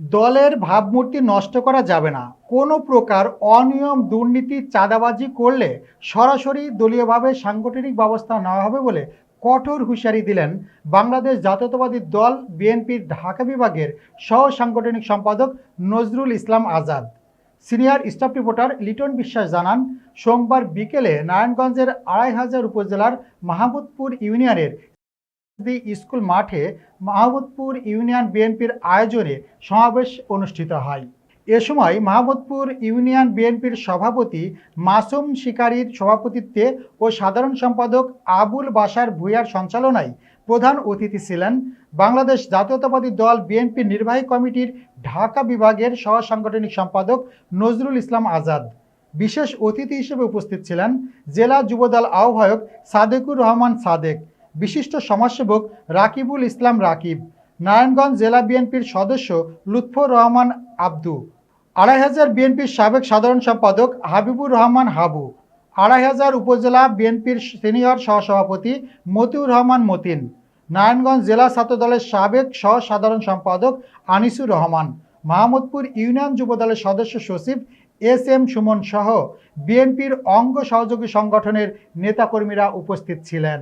দলের ভাবমূর্তি নষ্ট করা যাবে না। কোনো প্রকার অনিয়ম, দুর্নীতি, চাঁদাবাজি করলে সরাসরি দলীয়ভাবে সাংগঠনিক ব্যবস্থা নেওয়া হবে বলে কঠোর হুঁশিয়ারি দিলেন বাংলাদেশ জাতীয়তাবাদী দল বিএনপির ঢাকা বিভাগের সহ সাংগঠনিক সম্পাদক Nazrul Islam Azad. Senior staff reporter Liton Biswas জানান, সোমবার বিকেলে নারায়ণগঞ্জের আড়াই হাজার উপজেলার মাহমুদপুর ইউনিয়নের দি স্কুল মাঠে মাহমুদপুর ইউনিয়ন বিএনপির আয়োজনে সমাবেশ অনুষ্ঠিত হয়। এ সময় মাহমুদপুর ইউনিয়ন বিএনপির সভাপতি মাসুম শিকারীর সভাপতিত্বে ও সাধারণ সম্পাদক আবুল বাসার ভূঁইয়ার সঞ্চালনায় প্রধান অতিথি ছিলেন বাংলাদেশ জাতীয়তাবাদী দল বিএনপি নির্বাহী কমিটির ঢাকা বিভাগের সহ সাংগঠনিক সম্পাদক নজরুল ইসলাম আজাদ। বিশেষ অতিথি হিসেবে উপস্থিত ছিলেন জেলা যুবদল আহ্বায়ক সাদেকুর রহমান সাদেক বিশিষ্ট সমাজসেবক রাকিবুল ইসলাম রাকিব। নারায়ণগঞ্জ জেলা বিএনপির সদস্য লুৎফর রহমান আব্দু। আড়াই হাজার বিএনপির সাবেক সাধারণ সম্পাদক হাবিবুর রহমান হাবু। আড়াই হাজার উপজেলা বিএনপির সিনিয়র সহসভাপতি মতিউর রহমান মতিন। নারায়ণগঞ্জ জেলা ছাত্রদলের সাবেক সহ সাধারণ সম্পাদক আনিসুর রহমান। মাহমুদপুর ইউনিয়ন যুবদলের সদস্য সচিব এস এম সুমন সহ বিএনপির অঙ্গ সহযোগী সংগঠনের নেতাকর্মীরা উপস্থিত ছিলেন।